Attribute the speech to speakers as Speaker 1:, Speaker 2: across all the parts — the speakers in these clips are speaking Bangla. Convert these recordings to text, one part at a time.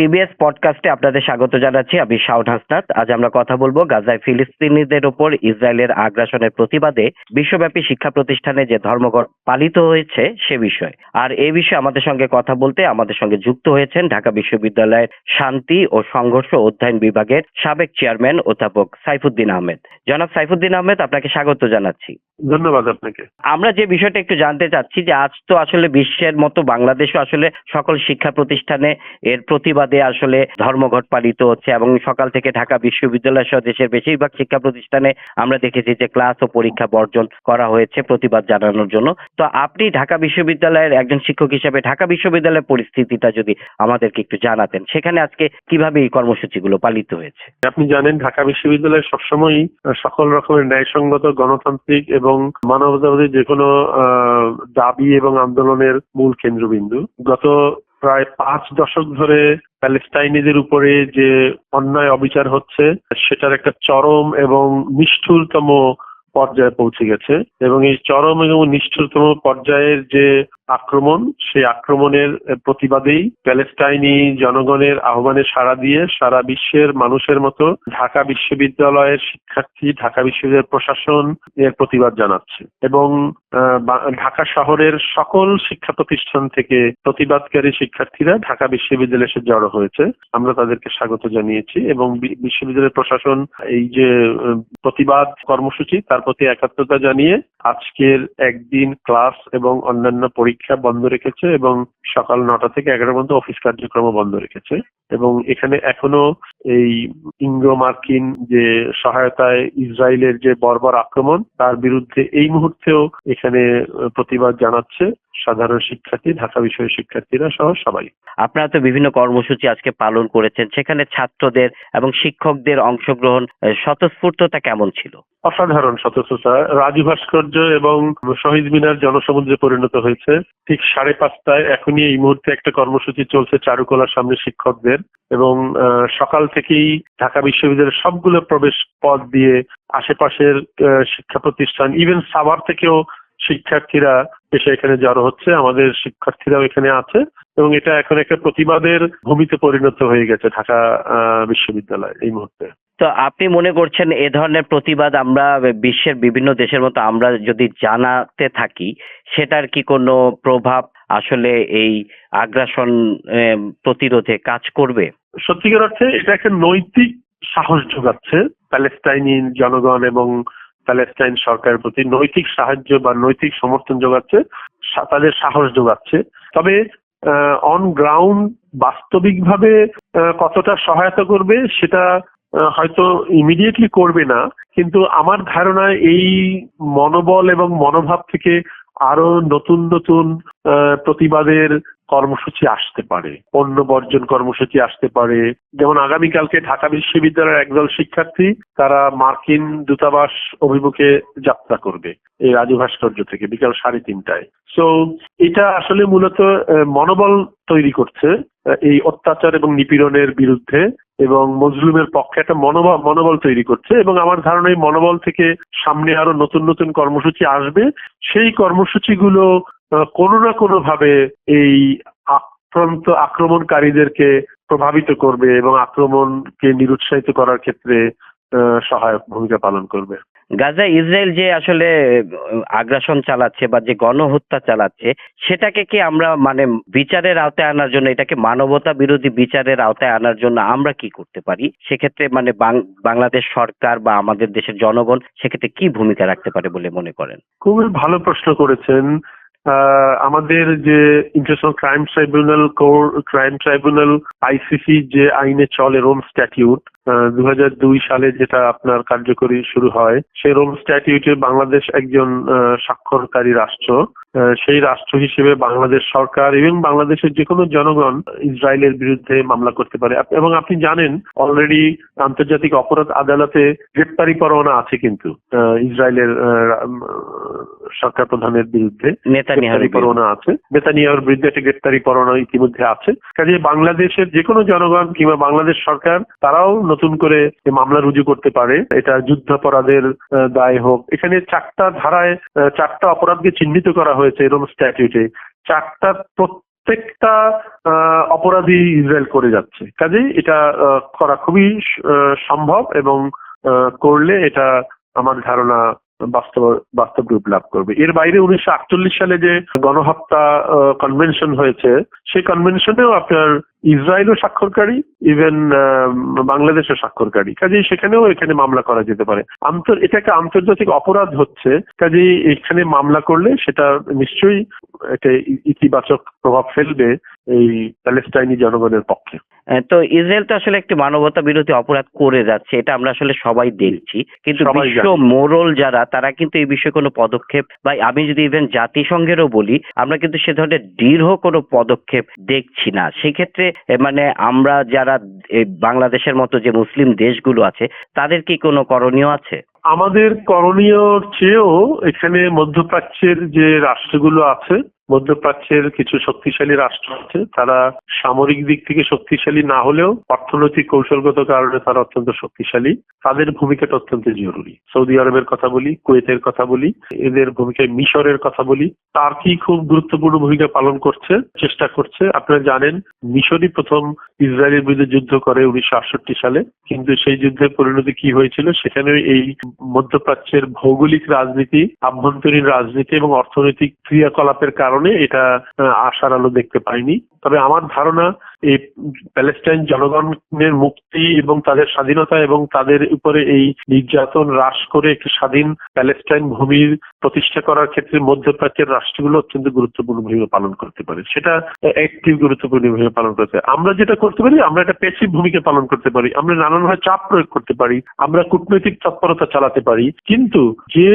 Speaker 1: টিবিএস পডকাস্টে আপনাদের স্বাগত জানাচ্ছি আমি শাউন হাসনাত আজ আমরা কথা বলবো গাজায় ফিলিস্তিনিদের ওপর ইসরায়েলের আগ্রাসনের প্রতিবাদে বিশ্বব্যাপী শিক্ষা প্রতিষ্ঠানে যে ধর্মঘট পালিত হয়েছে সে বিষয়ে আর এই বিষয়ে আমাদের সঙ্গে কথা বলতে আমাদের সঙ্গে যুক্ত হয়েছেন ঢাকা বিশ্ববিদ্যালয়ের শান্তি ও সংঘর্ষ অধ্যয়ন বিভাগের সাবেক চেয়ারম্যান অধ্যাপক সাইফুদ্দিন আহমেদ জনাব সাইফুদ্দিন আহমেদ আপনাকে স্বাগত জানাচ্ছি
Speaker 2: ধন্যবাদ আপনাকে
Speaker 1: আমরা যে বিষয়টা একটু জানতে চাচ্ছি যে আজ তো আসলে বিশ্বের মতো বাংলাদেশও আসলে সকল শিক্ষা প্রতিষ্ঠানে এর প্রতিবাদ মেয়াদে আসলে ধর্মঘট পালিত হচ্ছে এবং সকাল থেকে ঢাকা বিশ্ববিদ্যালয় সহ দেশের বেশিরভাগ শিক্ষা প্রতিষ্ঠানে আমরা দেখেছি যে ক্লাস ও পরীক্ষা বর্জন করা হয়েছে প্রতিবাদ জানানোর জন্য তো আপনি ঢাকা বিশ্ববিদ্যালয়ের একজন শিক্ষক হিসেবে ঢাকা বিশ্ববিদ্যালয়ের পরিস্থিতিটা যদি আমাদেরকে একটু জানাতেন সেখানে আজকে কিভাবে এই কর্মসূচিগুলো পালিত হয়েছে
Speaker 2: আপনি জানেন ঢাকা বিশ্ববিদ্যালয় সবসময়ই সকল রকমের ন্যায়সঙ্গত গণতান্ত্রিক এবং মানবতাবাদী যে কোনো দাবি এবং আন্দোলনের মূল কেন্দ্রবিন্দু গত প্রায় পাঁচ দশক ধরে প্যালেস্টাইনিদের উপরে যে অন্যায় অবিচার হচ্ছে সেটার একটা চরম এবং নিষ্ঠুরতম পর্যায়ে পৌঁছে গেছে এবং এই চরম এবং নিষ্ঠুরতম পর্যায়ের যে আক্রমণ সেই আক্রমণের প্রতিবাদেই প্যালেস্টাইনি জনগণের আহ্বানে সাড়া দিয়ে সারা বিশ্বের মানুষের মতো ঢাকা বিশ্ববিদ্যালয়ের শিক্ষার্থী ঢাকা বিশ্ববিদ্যালয়ের প্রশাসন এর প্রতিবাদ জানাচ্ছে এবং ঢাকা শহরের সকল শিক্ষা প্রতিষ্ঠান থেকে প্রতিবাদকারী শিক্ষার্থীরা ঢাকা বিশ্ববিদ্যালয়ে এসে জড়ো হয়েছে আমরা তাদেরকে স্বাগত জানিয়েছি এবং বিশ্ববিদ্যালয়ের প্রশাসন এই যে প্রতিবাদ কর্মসূচি তার প্রতি একাত্মতা জানিয়ে আজকের একদিন ক্লাস এবং অন্যান্য পরীক্ষা শিক্ষা বন্ধ রেখেছে এবং সকাল নটা থেকে এগারো পর্যন্ত অফিস কার্যক্রম বন্ধ রেখেছে এবং এখানে এখনো এই ইঙ্গো মার্কিন যে সহায়তায় ইসরায়েলের যে বর্বর আক্রমণ তার বিরুদ্ধে এই মুহূর্তেও এখানে প্রতিবাদ জানাচ্ছে সাধারণ শিক্ষার্থী ঢাকা বিষয়ের শিক্ষার্থীরা সহ সবাই
Speaker 1: আপনারা তো বিভিন্ন কর্মসূচি আজকে পালন করেছেন সেখানে ছাত্রদের এবং শিক্ষকদের অংশগ্রহণ স্বতঃস্ফূর্ততা কেমন ছিল
Speaker 2: অসাধারণ স্বতঃস্ফূর্ততা রাজু ভাস্কর্য এবং শহীদ মিনার জনসমুদ্রে পরিণত হয়েছে ঠিক সাড়ে পাঁচটায় এখনই নিয়ে এই মুহূর্তে একটা কর্মসূচি চলছে চারুকলার সামনে শিক্ষকদের এবং সকাল থেকেই ঢাকা বিশ্ববিদ্যালয়ের সবগুলো প্রবেশ পথ দিয়ে আশেপাশের শিক্ষা প্রতিষ্ঠান ইভেন সাভার থেকেও শিক্ষার্থীরা এসে এখানে জড়ো হচ্ছে আমাদের শিক্ষার্থীরাও এখানে আছে এবং এটা এখন একটা প্রতিবাদের ভূমিতে পরিণত হয়ে গেছে ঢাকা বিশ্ববিদ্যালয় এই মুহূর্তে
Speaker 1: তো আপনি মনে করছেন এ ধরনের প্রতিবাদ আমরা বিশ্বের বিভিন্ন দেশের মতো আমরা যদি জানাতে থাকি সেটার কি কোনো প্রভাব আসলে এই আগ্রাসন প্রতিরোধে কাজ করবে
Speaker 2: সত্যিকার অর্থে এটা একটা নৈতিক সাহস যোগাচ্ছে প্যালেস্টাইনি জনগণ এবং প্যালেস্টাইন সরকারের প্রতি নৈতিক সাহায্য বা নৈতিক সমর্থন যোগাচ্ছে তাদের সাহস যোগাচ্ছে তবে অন গ্রাউন্ড বাস্তবিকভাবে কতটা সহায়তা করবে সেটা হয়তো ইমিডিয়েটলি করবে না কিন্তু আমার ধারণা এই মনোবল এবং মনোভাব থেকে আরো নতুন নতুন প্রতিবাদের কর্মসূচি আসতে পারে পণ্য বর্জন কর্মসূচি আসতে পারে যেমন আগামীকালকে ঢাকা বিশ্ববিদ্যালয়ের একদল শিক্ষার্থী তারা মার্কিন দূতাবাস অভিমুখে যাত্রা করবে এই রাজু ভাস্কর্য থেকে বিকাল সাড়ে তিনটায় সো এটা আসলে মূলত মনোবল তৈরি করছে এই অত্যাচার এবং নিপীড়নের বিরুদ্ধে এবং মজলুমের পক্ষে একটা মনোবল মনোবল তৈরি করছে এবং আমার ধারণা এই মনোবল থেকে সামনে আরো নতুন নতুন কর্মসূচি আসবে সেই কর্মসূচিগুলো কোনো না কোনো ভাবে এই আক্রান্ত আক্রমণকারীদেরকে প্রভাবিত করবে এবং আক্রমণকে নিরুৎসাহিত করার ক্ষেত্রে সহায়ক ভূমিকা পালন করবে
Speaker 1: গাজা ইসরায়েল যে আসলে আগ্রাসন চালাচ্ছে বা যে গণহত্যা চালাচ্ছে সেটাকে কি আমরা মানে বিচারের আওতায় আনার জন্য এটাকে মানবতা বিরোধী বিচারের আওতায় আনার জন্য আমরা কি করতে পারি সেক্ষেত্রে মানে বাংলাদেশ সরকার বা আমাদের দেশের জনগণ সেক্ষেত্রে কি ভূমিকা রাখতে পারে বলে মনে করেন
Speaker 2: খুবই ভালো প্রশ্ন করেছেন আমাদের যে international crime tribunal core crime tribunal ICC যে আইনে চলে রোম স্ট্যাটিউট দুই সালে যেটা আপনার কার্যকরী শুরু হয় সেই রোম স্ট্যাটিউটে বাংলাদেশ একজন স্বাক্ষরকারী রাষ্ট্র সেই রাষ্ট্র হিসেবে বাংলাদেশ সরকার এবং বাংলাদেশের যে কোনো জনগণ ইসরায়েলের বিরুদ্ধে মামলা করতে পারে এবং আপনি জানেন অলরেডি আন্তর্জাতিক অপরাধ আদালতে গ্রেপ্তারি পরোয়ানা আছে কিন্তু ইসরায়েলের সরকার প্রধানের বিরুদ্ধে গ্রেপ্তারি পরোয়ানা আছে নেতানিয়ার বিরুদ্ধে একটা গ্রেপ্তারি পরোয়ানা ইতিমধ্যে আছে কাজে বাংলাদেশের যে কোনো জনগণ কিংবা বাংলাদেশ সরকার তারাও নতুন করে মামলা রুজু করতে পারে এটা যুদ্ধাপরাধের দায় হোক এখানে চারটা ধারায় চারটা অপরাধকে চিহ্নিত করা হয়েছে এরকম স্ট্যাটিউটে চারটা প্রত্যেকটা অপরাধী ইসরায়েল করে যাচ্ছে কাজেই এটা করা খুবই সম্ভব এবং করলে এটা আমার ধারণা বাস্তব বাস্তব রূপ লাভ করবে এর বাইরে উনিশশো সালে যে গণহত্যা কনভেনশন হয়েছে সেই কনভেনশনেও আপনার ইসরায়েলও স্বাক্ষরকারী ইভেন বাংলাদেশও স্বাক্ষরকারী কাজেই সেখানেও এখানে মামলা করা যেতে পারে এটা একটা আন্তর্জাতিক অপরাধ হচ্ছে কাজেই এখানে মামলা করলে সেটা নিশ্চয়ই একটা ইতিবাচক প্রভাব ফেলবে এই প্যালেস্টাইনি জনগণের পক্ষে
Speaker 1: তো ইসরায়েল তো আসলে একটি মানবতা বিরোধী অপরাধ করে যাচ্ছে এটা আমরা আসলে সবাই দেখছি কিন্তু বিশ্ব মোরল যারা তারা কিন্তু এই বিষয়ে কোনো পদক্ষেপ বা আমি যদি ইভেন জাতিসংঘেরও বলি আমরা কিন্তু সে ধরনের দৃঢ় কোনো পদক্ষেপ দেখছি না সেক্ষেত্রে মানে আমরা যারা বাংলাদেশের মতো যে মুসলিম দেশগুলো আছে তাদের কি কোনো করণীয় আছে
Speaker 2: আমাদের করণীয় চেয়েও এখানে মধ্যপ্রাচ্যের যে রাষ্ট্রগুলো আছে মধ্যপ্রাচ্যের কিছু শক্তিশালী রাষ্ট্র আছে তারা সামরিক দিক থেকে শক্তিশালী না হলেও অর্থনৈতিক কৌশলগত কারণে তারা অত্যন্ত শক্তিশালী তাদের ভূমিকাটা অত্যন্ত জরুরি সৌদি আরবের কথা বলি কুয়েতের কথা বলি এদের ভূমিকায় মিশরের কথা বলি টার্কি খুব গুরুত্বপূর্ণ ভূমিকা পালন করছে চেষ্টা করছে আপনারা জানেন মিশরই প্রথম ইসরায়েলের বিরুদ্ধে যুদ্ধ করে উনিশশো সালে কিন্তু সেই যুদ্ধের পরিণতি কি হয়েছিল সেখানে এই মধ্যপ্রাচ্যের ভৌগোলিক রাজনীতি আভ্যন্তরীণ রাজনীতি এবং অর্থনৈতিক ক্রিয়াকলাপের কারণে কারণে এটা আশার আলো দেখতে পাইনি তবে আমার ধারণা এই প্যালেস্টাইন জনগণের মুক্তি এবং তাদের স্বাধীনতা এবং তাদের উপরে এই নির্যাতন হ্রাস করে একটি স্বাধীন প্যালেস্টাইন ভূমির প্রতিষ্ঠা করার ক্ষেত্রে মধ্যপ্রাচ্যের রাষ্ট্রগুলো অত্যন্ত গুরুত্বপূর্ণ ভূমিকা পালন করতে পারে সেটা একটি গুরুত্বপূর্ণ ভূমিকা পালন করতে আমরা যেটা করতে পারি আমরা একটা পেসিভ ভূমিকা পালন করতে পারি আমরা নানানভাবে চাপ প্রয়োগ করতে পারি আমরা কূটনৈতিক তৎপরতা চালাতে পারি কিন্তু যে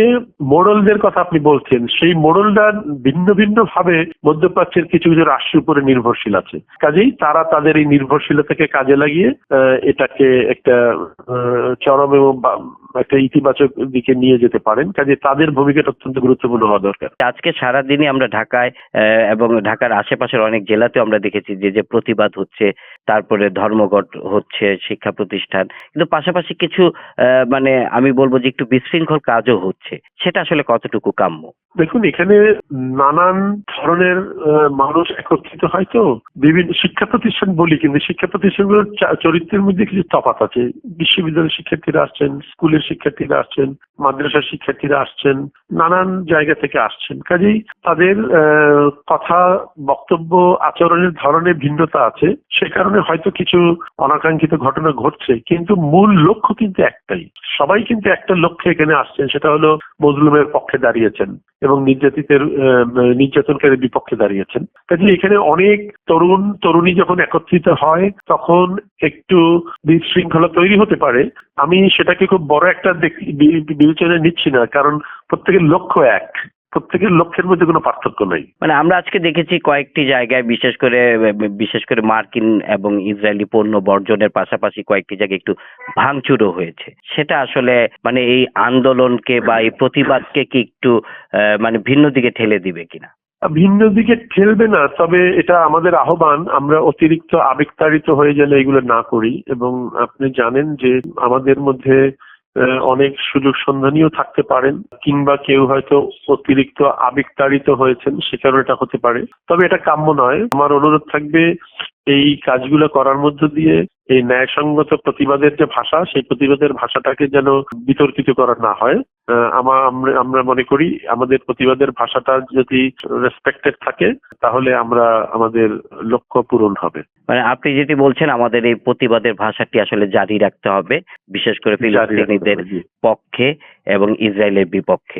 Speaker 2: মোডলদের কথা আপনি বলছেন সেই মোডলটা ভিন্ন ভিন্ন ভাবে মধ্যপ্রাচ্যের কিছু কিছু রাষ্ট্রের উপরে নির্ভরশীল আছে কাজেই তারা তাদের এই নির্ভরশীলতাকে কাজে লাগিয়ে এটাকে একটা চরম এবং একটা ইতিবাচক দিকে নিয়ে যেতে পারেন কাজে তাদের ভূমিকাটা অত্যন্ত গুরুত্বপূর্ণ হওয়া দরকার
Speaker 1: আজকে সারাদিনই আমরা ঢাকায় এবং ঢাকার আশেপাশের অনেক জেলাতেও আমরা দেখেছি যে যে প্রতিবাদ হচ্ছে তারপরে ধর্মঘট হচ্ছে শিক্ষা প্রতিষ্ঠান কিন্তু পাশাপাশি কিছু মানে আমি বলবো যে একটু বিশৃঙ্খল কাজও হচ্ছে সেটা আসলে কতটুকু কাম্য
Speaker 2: দেখুন এখানে নানান ধরনের মানুষ একত্রিত হয় তো বিভিন্ন শিক্ষা প্রতিষ্ঠান বলি কিন্তু শিক্ষা প্রতিষ্ঠানগুলোর চরিত্রের মধ্যে কিছু তফাত আছে বিশ্ববিদ্যালয়ের শিক্ষার্থীরা আসছেন স্কুলের শিক্ষার্থীরা আসছেন মাদ্রাসার শিক্ষার্থীরা আসছেন নানান জায়গা থেকে আসছেন কাজেই তাদের কথা বক্তব্য আচরণের ধরনের ভিন্নতা আছে সে কারণে কারণে হয়তো কিছু অনাকাঙ্ক্ষিত ঘটনা ঘটছে কিন্তু মূল লক্ষ্য কিন্তু একটাই সবাই কিন্তু একটা লক্ষ্যে এখানে আসছেন সেটা হলো মজলুমের পক্ষে দাঁড়িয়েছেন এবং নির্যাতিতের নির্যাতনকারীর বিপক্ষে দাঁড়িয়েছেন কাজে এখানে অনেক তরুণ তরুণী যখন একত্রিত হয় তখন একটু বিশৃঙ্খলা তৈরি হতে পারে আমি সেটাকে খুব বড় একটা বিবেচনায় নিচ্ছি না কারণ প্রত্যেকের লক্ষ্য এক প্রত্যেকের লক্ষ্যের মধ্যে কোনো পার্থক্য নেই
Speaker 1: মানে আমরা আজকে দেখেছি কয়েকটি জায়গায় বিশেষ করে বিশেষ করে মার্কিন এবং ইসরায়েলি পণ্য বর্জনের পাশাপাশি কয়েকটি জায়গায় একটু ভাঙচুরও হয়েছে সেটা আসলে মানে এই আন্দোলনকে বা এই প্রতিবাদকে কি একটু মানে ভিন্ন দিকে ঠেলে দিবে কিনা
Speaker 2: ভিন্ন দিকে ঠেলবে না তবে এটা আমাদের আহ্বান আমরা অতিরিক্ত আবেগতাড়িত হয়ে গেলে এগুলো না করি এবং আপনি জানেন যে আমাদের মধ্যে অনেক সুযোগ সন্ধানীও থাকতে পারেন কিংবা কেউ হয়তো অতিরিক্ত আবেগতাড়িত হয়েছেন সে কারণে এটা হতে পারে তবে এটা কাম্য নয় আমার অনুরোধ থাকবে এই কাজগুলো করার মধ্য দিয়ে এই ন্যায়সঙ্গত প্রতিবাদের যে ভাষা সেই প্রতিবাদের ভাষাটাকে যেন বিতর্কিত করা না হয় আমার আমরা মনে করি আমাদের প্রতিবাদের ভাষাটা যদি রেসপেক্টেড থাকে তাহলে আমরা আমাদের লক্ষ্য পূরণ হবে
Speaker 1: মানে আপনি যেটি বলছেন আমাদের এই প্রতিবাদের ভাষাটি আসলে জারি রাখতে হবে বিশেষ করে ফিলিস্তিনিদের পক্ষে এবং ইসরায়েলের বিপক্ষে